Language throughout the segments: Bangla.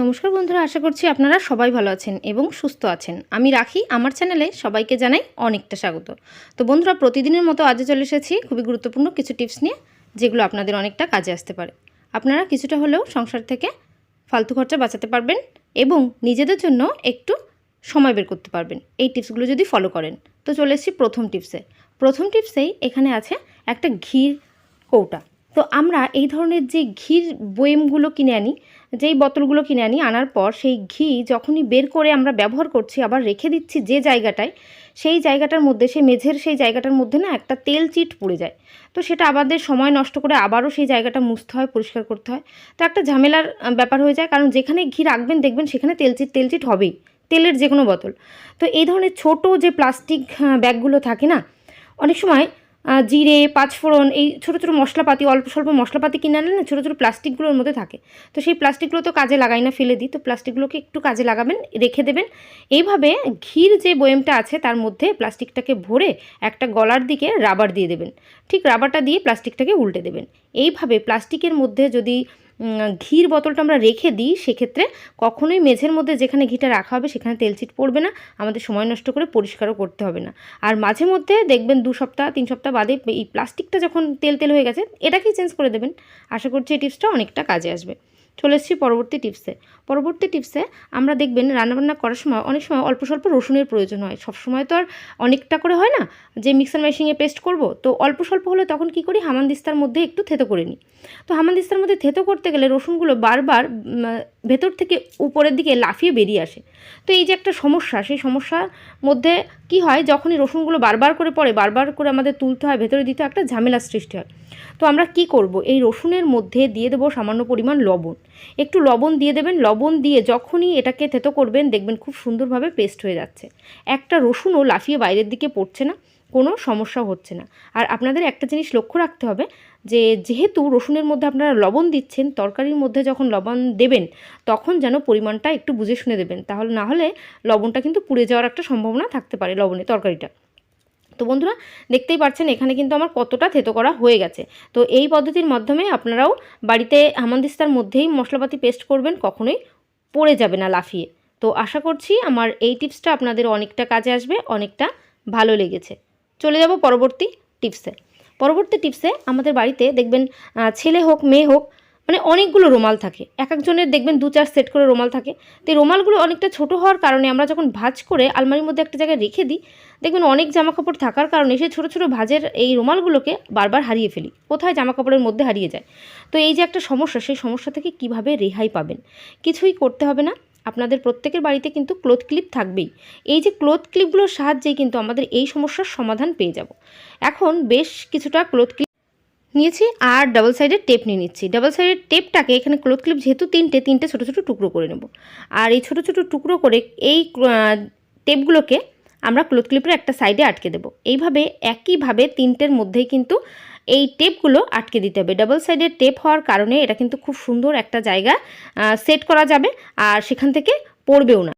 নমস্কার বন্ধুরা, আশা করছি আপনারা সবাই ভালো আছেন এবং সুস্থ আছেন। আমি রাখি, আমার চ্যানেলে সবাইকে জানাই অনেকটা স্বাগত। তো বন্ধুরা, প্রতিদিনের মতো আজও চলে এসেছি খুবই গুরুত্বপূর্ণ কিছু টিপস নিয়ে, যেগুলো আপনাদের অনেকটা কাজে আসতে পারে। আপনারা কিছুটা হলেও সংসার থেকে ফালতু খরচা বাঁচাতে পারবেন এবং নিজেদের জন্য একটু সময় বের করতে পারবেন। এই টিপসগুলো যদি ফলো করেন। তো চলে এসেছি প্রথম টিপসে। প্রথম টিপসেই এখানে আছে একটা ঘির কৌটা। তো আমরা এই ধরনের যে ঘির বয়েমগুলো কিনে আনি, যেই বোতলগুলো কিনে আনি আনার পর সেই ঘি যখনই বের করে আমরা ব্যবহার করছি, আবার রেখে দিচ্ছি যে জায়গাটায়, সেই জায়গাটার মধ্যে, সেই মেঝের সেই জায়গাটার মধ্যে না একটা তেল চিট পড়ে যায়। তো সেটা আমাদের সময় নষ্ট করে আবারও সেই জায়গাটা মুছতে হয়, পরিষ্কার করতে হয়। তো একটা ঝামেলার ব্যাপার হয়ে যায়, কারণ যেখানে ঘি রাখবেন, দেখবেন সেখানে তেলচিট তেলচিট হবেই, তেলের যে কোনো বোতল। তো এই ধরনের ছোট যে প্লাস্টিক ব্যাগগুলো থাকে না, অনেক সময় জিরে, পাঁচফোড়ন, এই ছোটো ছোটো মশলাপাতি, অল্প স্বল্প মশলাপাতি কিনে আনলে না ছোটো ছোটো প্লাস্টিকগুলোর মধ্যে থাকে। তো সেই প্লাস্টিকগুলো তো কাজে লাগাই না, ফেলে দিই। তো প্লাস্টিকগুলোকে একটু কাজে লাগাবেন, রেখে দেবেন। এইভাবে ঘির যে বয়েমটা আছে তার মধ্যে প্লাস্টিকটাকে ভরে একটা গলার দিকে রাবার দিয়ে দেবেন। ঠিক রাবারটা দিয়ে প্লাস্টিকটাকে উল্টে দেবেন। এইভাবে প্লাস্টিকের মধ্যে যদি ঘির বোতলটা আমরা রেখে দিই, সেক্ষেত্রে কখনোই মেঝের মধ্যে যেখানে ঘিটা রাখা হবে সেখানে তেলচিট পড়বে না, আমাদের সময় নষ্ট করে পরিষ্কারও করতে হবে না। আর মাঝে মধ্যে দেখবেন দু সপ্তাহ, তিন সপ্তাহ বাদে এই প্লাস্টিকটা যখন তেল তেল হয়ে গেছে, এটাকেই চেঞ্জ করে দেবেন। আশা করছি এই টিপসটা অনেকটা কাজে আসবে। চলে এসেছি পরবর্তী টিপসে পরবর্তী টিপসে আমরা দেখবেন রান্নাবান্না করার সময় অনেক সময় অল্প স্বল্প রসুনের প্রয়োজন হয়। সব সময় তো আর অনেকটা করে হয় না? যে মিক্সার মেশিনে পেস্ট করব, তো অল্প স্বল্প হলে তখন কি করি? হামানদিস্তার মধ্যে একটু থেতো করে নিই। তো হামানদিস্তার মধ্যে থেতো করতে গেলে রসুনগুলো বারবার ভেতর থেকে উপরের দিকে লাফিয়ে বেরিয়ে আসে। তো এই যে একটা সমস্যা, সেই সমস্যার মধ্যে কি হয়? যখনই রসুনগুলো বারবার করে পড়ে, বারবার করে আমাদের তুলতে হয়, ভেতরে দিতে একটা ঝামেলার সৃষ্টি হয়। তো আমরা কি করব? এই রসুনের মধ্যে দিয়ে দেবো সামান্য পরিমাণ লবণ। একটু লবণ দিয়ে দেবেন, লবণ দিয়ে যখনই এটাকে থেতো করবেন, দেখবেন খুব সুন্দরভাবে পেস্ট হয়ে যাচ্ছে। একটা রসুনও লাফিয়ে বাইরের দিকে পড়ছে না, কোনো সমস্যা হচ্ছে না। আর আপনাদের একটা জিনিস লক্ষ্য রাখতে হবে, যে যেহেতু রসুনের মধ্যে আপনারা লবণ দিচ্ছেন, তরকারির মধ্যে যখন লবণ দেবেন, তখন যেন পরিমাণটা একটু বুঝে শুনে দেবেন। তাহলে না হলে লবণটা কিন্তু পুড়ে যাওয়ার একটা সম্ভাবনা থাকতে পারে লবণে তরকারিটা। তো বন্ধুরা, দেখতেই পাচ্ছেন এখানে কিন্তু আমার কতটা থেতো করা হয়ে গেছে। তো এই পদ্ধতির মাধ্যমে আপনারাও বাড়িতে হামানদিস্তার মধ্যেই মশলাপাতি পেস্ট করবেন, কখনোই পড়ে যাবে না লাফিয়ে। তো আশা করছি আমার এই টিপসটা আপনাদের অনেকটা কাজে আসবে, অনেকটা ভালো লেগেছে। চলে যাব পরবর্তী টিপসে। পরবর্তী টিপসে আমাদের বাড়িতে দেখবেন ছেলে হোক, মেয়ে হোক মানে অনেকগুলো রুমাল থাকে। এক একজনের দেখবেন দু চার সেট করে রুমাল থাকে। তো এই রুমালগুলো অনেকটা ছোট হওয়ার কারণে আমরা যখন ভাজ করে আলমারির মধ্যে একটা জায়গায় রেখে দিই, দেখবেন অনেক জামা কাপড় থাকার কারণে সেই ছোটো ছোটো ভাজের এই রুমালগুলোকে বারবার হারিয়ে ফেলি। কোথায় জামা কাপড়ের মধ্যে হারিয়ে যায়? তো এই যে একটা সমস্যা, সেই সমস্যা থেকে কীভাবে রেহাই পাবেন? কিছুই করতে হবে না। আপনাদের প্রত্যেকের বাড়িতে কিন্তু ক্লোথ ক্লিপ থাকবেই। এই যে ক্লোথ ক্লিপগুলোর সাহায্যেই কিন্তু আমাদের এই সমস্যার সমাধান পেয়ে যাব। এখন বেশ কিছুটা ক্লোথ ক্লিপ নিয়েছি আর ডাবল সাইডের টেপ নিয়ে নিচ্ছি। ডাবল সাইডের টেপটাকে এখানে ক্লোথ ক্লিপ যেহেতু তিনটে তিনটে ছোটো ছোটো টুকরো করে নেব। আর এই ছোটো ছোটো টুকরো করে এই টেপগুলোকে আমরা ক্লোথ ক্লিপের একটা সাইডে আটকে দেবো। এইভাবে একইভাবে তিনটের মধ্যেই কিন্তু এই টেপগুলো আটকে দিতে হবে। ডাবল সাইডের টেপ হওয়ার কারণে এটা কিন্তু খুব সুন্দর একটা জায়গা সেট করা যাবে আর সেখান থেকে পড়বেও না।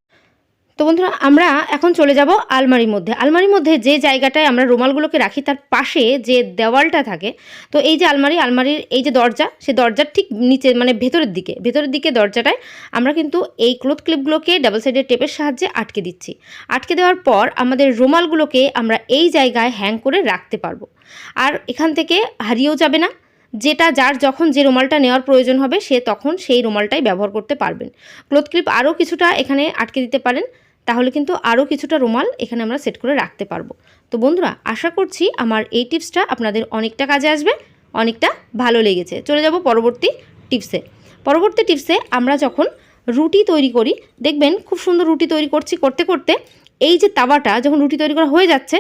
তো বন্ধুরা, আমরা এখন চলে যাব আলমারির মধ্যে। আলমারির মধ্যে যে জায়গাটায় আমরা রুমালগুলোকে রাখি, তার পাশে যে দেওয়ালটা থাকে, তো এই যে আলমারি, আলমারির এই যে দরজা, সে দরজার ঠিক নিচে মানে ভেতরের দিকে ভেতরের দিকে দরজাটায় আমরা কিন্তু এই ক্লোথ ক্লিপগুলোকে ডাবল সাইডের টেপের সাহায্যে আটকে দিচ্ছি। আটকে দেওয়ার পর আমাদের রুমালগুলোকে আমরা এই জায়গায় হ্যাং করে রাখতে পারব। আর এখান থেকে হারিয়েও যাবে না। যেটা যার যখন যে রুমালটা নেওয়ার প্রয়োজন হবে, সে তখন সেই রুমালটাই ব্যবহার করতে পারবেন। ক্লোথ ক্লিপ আরও কিছুটা এখানে আটকে দিতে পারেন। তাহলে কিন্তু আরও কিছুটা রুমাল এখানে আমরা সেট করে রাখতে পারব। তো বন্ধুরা, আশা করছি আমার এই টিপসটা আপনাদের অনেকটা কাজে আসবে, অনেকটা ভালো লেগেছে। চলে যাব পরবর্তী টিপসে। পরবর্তী টিপসে আমরা যখন রুটি তৈরি করি, দেখবেন খুব সুন্দর রুটি তৈরি করছি করতে করতে এই যে তাওয়াটা যখন রুটি তৈরি করা হয়ে যাচ্ছে,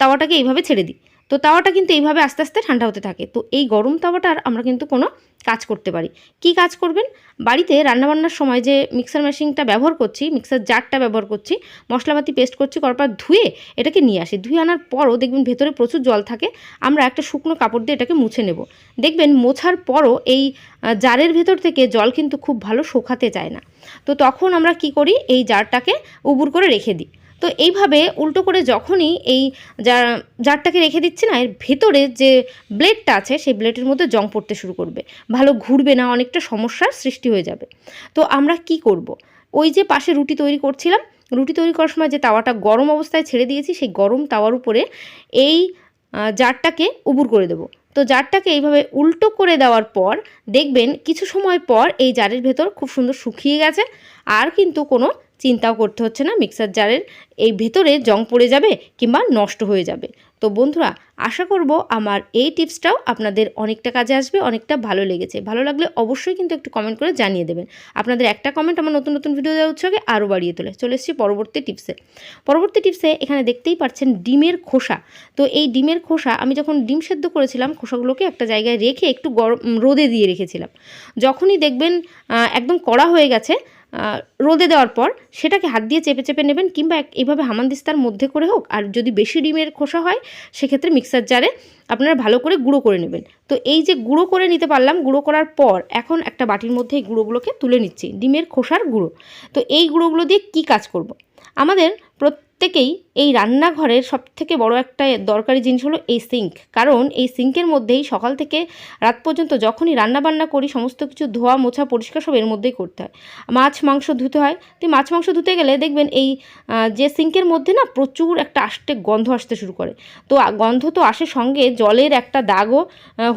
তাওয়াটাকে এইভাবে ছেড়ে দিই। তো তাওয়াটা কিন্তু এইভাবে আস্তে আস্তে ঠান্ডা হতে থাকে। তো এই গরম তাওয়াটার আমরা কিন্তু কোনো কাজ করতে পারি। কি কাজ করবেন? বাড়িতে রান্নাবান্নার সময় যে মিক্সার মেশিনটা ব্যবহার করছি মিক্সার জারটা ব্যবহার করছি, মশলাপাতি পেস্ট করছি করার পর ধুয়ে এটাকে নিয়ে আসি। ধুয়ে আনার পরও দেখবেন ভেতরে প্রচুর জল থাকে। আমরা একটা শুকনো কাপড় দিয়ে এটাকে মুছে নেব। দেখবেন মোছার পরও এই জারের ভেতর থেকে জল কিন্তু খুব ভালো শোকাতে চায় না। তো তখন আমরা কি করি? এই জারটাকে উবুর করে রেখে দিই। তো এইভাবে উল্টো করে যখনই এই জার- জারটাকে রেখে দিচ্ছি না, এর ভেতরে যে ব্লেডটা আছে, সেই ব্লেডের মধ্যে জং পড়তে শুরু করবে। ভালো ঘুরবে না, অনেকটা সমস্যার সৃষ্টি হয়ে যাবে। তো আমরা কি করব। ওই যে পাশে রুটি তৈরি করছিলাম, রুটি তৈরি করার সময় যে তাওয়াটা গরম অবস্থায় ছেড়ে দিয়েছি, সেই গরম তাওয়ার উপরে এই জারটাকে উবুর করে দেবো। তো জারটাকে এইভাবে উল্টো করে দেওয়ার পর দেখবেন কিছু সময় পর এই জারের ভেতর খুব সুন্দর শুকিয়ে গেছে। আর কিন্তু কোনো চিন্তাও করতে হচ্ছে না মিক্সার জারের এই ভেতরে জং পড়ে যাবে কিংবা নষ্ট হয়ে যাবে। তো বন্ধুরা, আশা করব আমার এই টিপসটাও আপনাদের অনেকটা কাজে আসবে, অনেকটা ভালো লেগেছে। ভালো লাগলে অবশ্যই কিন্তু একটু কমেন্ট করে জানিয়ে দেবেন। আপনাদের একটা কমেন্ট আমার নতুন নতুন ভিডিও দেওয়ার উৎসকে আরও বাড়িয়ে তোলে। চলে এসেছি পরবর্তী টিপসে। পরবর্তী টিপসে এখানে দেখতেই পাচ্ছেন ডিমের খোসা। তো এই ডিমের খোসা, আমি যখন ডিম সেদ্ধ করেছিলাম, খোসাগুলোকে একটা জায়গায় রেখে একটু গরম, রোদে দিয়ে রেখেছিলাম। যখনই দেখবেন একদম কড়া হয়ে গেছে রোদে দেওয়ার পর সেটাকে হাত দিয়ে চেপে চেপে নেবেন কিংবা এইভাবে হামানদিস্তার মধ্যে করে হোক, আর যদি বেশি ডিমের খোসা হয়, সেক্ষেত্রে মিক্সার জারে আপনারা ভালো করে গুঁড়ো করে নেবেন তো এই যে গুঁড়ো করে নিতে পারলাম, গুঁড়ো করার পর এখন একটা বাটির মধ্যে এই গুঁড়োগুলোকে তুলে নিচ্ছি, ডিমের খোসার গুঁড়ো তো এই গুঁড়োগুলো দিয়ে কি কাজ করব। আমাদের প্রত্যেকেই এই রান্নাঘরের সবথেকে বড় একটা দরকারি জিনিস হলো এই সিঙ্ক কারণ এই সিঙ্কের মধ্যেই সকাল থেকে রাত পর্যন্ত যখনই রান্না বান্না করি, সমস্ত কিছু ধোয়া, মোছা, পরিষ্কার সব এর মধ্যেই করতে হয়। মাছ, মাংস ধুতে হয়। তো মাছ, মাংস ধুতে গেলে দেখবেন এই যে সিঙ্কের মধ্যে না প্রচুর একটা আষ্টে গন্ধ আসতে শুরু করে। তো গন্ধ তো আসে সঙ্গে জলের একটা দাগও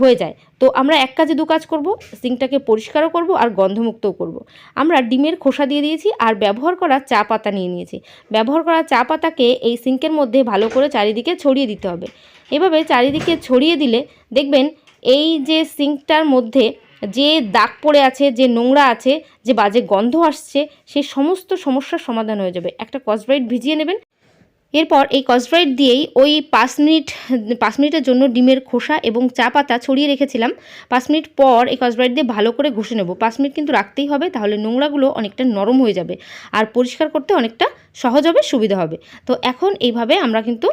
হয়ে যায়। তো আমরা এক কাজে দু কাজ করব, সিঙ্কটাকে পরিষ্কারও করব আর গন্ধমুক্তও করব। আমরা ডিমের খোসা দিয়ে দিয়েছি আর ব্যবহার করা চা পাতা নিয়ে নিয়েছি। ব্যবহার করা চা পাতাকে এই সিঙ্কের মধ্যে ভালো করে চারিদিকে ছড়িয়ে দিতে হবে। এভাবে চারিদিকে ছড়িয়ে দিলে দেখবেন এই যে সিঙ্কটার মধ্যে যে দাগ পড়ে আছে, যে নোংরা আছে, যে বাজে গন্ধ আসছে সেই সমস্ত সমস্যার সমাধান হয়ে যাবে। একটা কসব্রাইট ভিজিয়ে নেবেন। এরপর এই কসব্রাইট দিয়েই ওই পাঁচ মিনিট, পাঁচ মিনিটের জন্য ডিমের খোসা এবং চা পাতা ছড়িয়ে রেখেছিলাম। পাঁচ মিনিট পর এই কসব্রাইট দিয়ে ভালো করে ঘষে নেব। পাঁচ মিনিট কিন্তু রাখতেই হবে, তাহলে নোংরাগুলো অনেকটা নরম হয়ে যাবে আর পরিষ্কার করতে অনেকটা সহজ হবে, সুবিধা হবে। তো এখন এইভাবে আমরা কিন্তু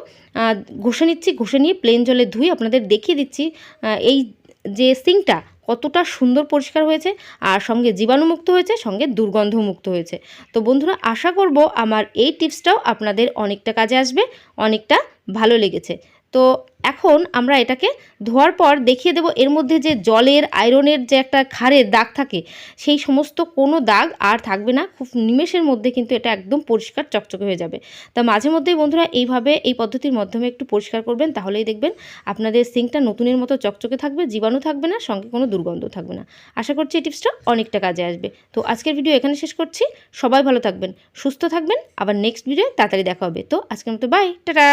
ঘষে নিচ্ছি, ঘষে নিয়ে প্লেন জলে ধুই আপনাদের দেখিয়ে দিচ্ছি এই যে সিঙ্কটা কতটা সুন্দর পরিষ্কার হয়েছে আর সঙ্গে জীবাণুমুক্ত হয়েছে, সঙ্গে দুর্গন্ধমুক্ত হয়েছে। তো বন্ধুরা, আশা করব আমার এই টিপসটাও আপনাদের অনেকটা কাজে আসবে, অনেকটা ভালো লেগেছে। তো এখন আমরা এটাকে ধোয়ার পর দেখিয়ে দেব এর মধ্যে যে জলের, আয়রনের যে একটা ক্ষারের দাগ থাকে, সেই সমস্ত কোনো দাগ আর থাকবে না। খুব নিমেষের মধ্যে কিন্তু এটা একদম পরিষ্কার চকচকে হয়ে যাবে। তা মাঝে মধ্যেই বন্ধুরা এইভাবে এই পদ্ধতির মাধ্যমে একটু পরিষ্কার করবেন, তাহলেই দেখবেন আপনাদের সিঙ্কটা নতুনের মতো চকচকে থাকবে, জীবাণু থাকবে না, সঙ্গে কোনো দুর্গন্ধ থাকবে না। আশা করছি এই টিপসটা অনেকটা কাজে আসবে। তো আজকের ভিডিও এখানে শেষ করছি। সবাই ভালো থাকবেন, সুস্থ থাকবেন। আবার নেক্সট ভিডিও তাড়াতাড়ি দেখা হবে। তো আজকের মতো বাই টাটা!